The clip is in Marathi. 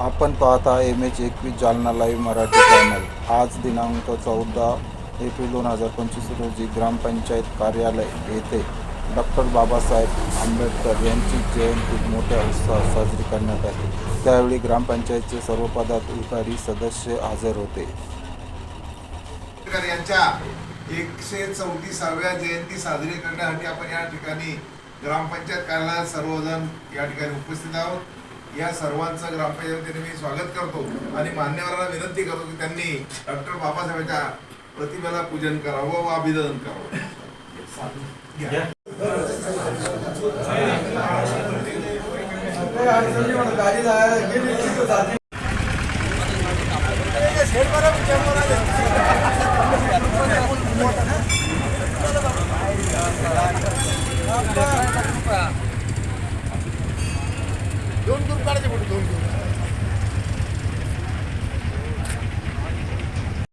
आपण पाहता एम एच एकवीस जालना लाईव्ह मराठी चॅनल आज दिनांक चौदा एप्रिल दोन हजार पंचवीस रोजी ग्रामपंचायत कार्यालय येथे डॉक्टर बाबासाहेब आंबेडकर यांची जयंती मोठ्या उत्साहात साजरी करण्यात आली. त्यावेळी ग्रामपंचायतचे सर्व पदाधिकारी सदस्य हजर होते. यांच्या एकशे चौतीसाव्या जयंती साजरी करण्यासाठी आपण या ठिकाणी ग्रामपंचायत कार्यालयात सर्वजण या ठिकाणी उपस्थित आहोत. या सर्वांचं ग्रामपंचायतीने मी स्वागत करतो आणि मान्यवरांना विनंती करतो की त्यांनी डॉक्टर बाबासाहेबांच्या प्रतिमेला पूजन करावं व अभिनंदन करावं.